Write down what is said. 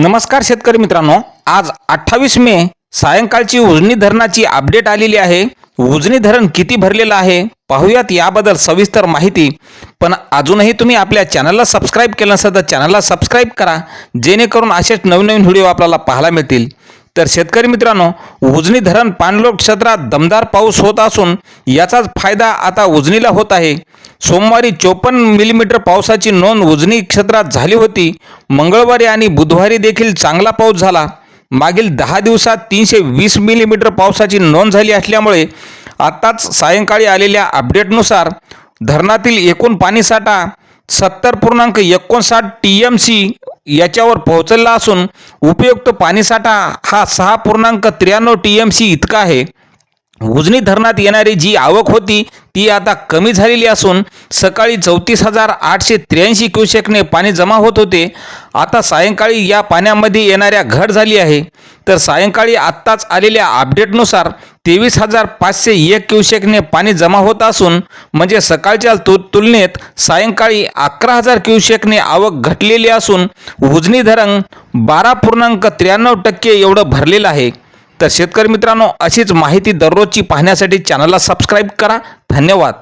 नमस्कार शेतकरी मित्रांनो आज अठ्ठावीस मे सायंकाळची उजनी धरणाची अपडेट आलेली आहे. उजनी धरण किती भरलेलं आहे पाहूयात याबद्दल सविस्तर माहिती. पण अजूनही तुम्ही आपल्या चॅनलला सबस्क्राईब केलं नसेल तर चॅनलला सबस्क्राईब करा जेणेकरून असेच नवीन नवीन व्हिडिओ आपल्याला पाहायला मिळतील. तर शेतकरी मित्रांनो उजनी धरण पाणलोट क्षेत्रात दमदार पाऊस होत असून याचाच फायदा आता उजनीला होत आहे. सोमवारी चोपन्न मिलीमीटर पावसाची नोंद उजनी क्षेत्रात झाली होती. मंगळवारी आणि बुधवारी देखील चांगला पाऊस झाला. मागील दहा दिवसात तीनशे वीस मिलीमीटर पावसाची नोंद झाली असल्यामुळे आत्ताच सायंकाळी आलेल्या अपडेटनुसार धरणातील एकूण पाणीसाठा सत्तर पूर्णांक एकोणसाठ टी एम सी याच्यावर पोहोचला असून उपयुक्त पाणीसाठा हा सहा पूर्णांक त्र्याण्णव टी एम सी इतका आहे. उजनी धरणात येणारी जी आवक होती ती आता कमी झालेली असून सकाळी चौतीस हजार आठशे त्र्याऐंशी क्युसेकने पाणी जमा होत होते. आता सायंकाळी या पाण्यामध्ये येणाऱ्या घट झाली आहे. तर सायंकाळी आत्ताच आलेल्या अपडेटनुसार तेवीस हजार पाचशे एक क्युसेकने पाणी जमा होत असून म्हणजे सकाळच्या तु तुलनेत सायंकाळी अकरा हजार क्युसेकने आवक घटलेली असून उजनी धरण बारा पूर्णांक त्र्याण्णव टक्के एवढं भरलेलं आहे. तर शेतकरी मित्रांनो अशीच माहिती दररोजची पाहण्यासाठी चॅनलला सबस्क्राईब करा. धन्यवाद.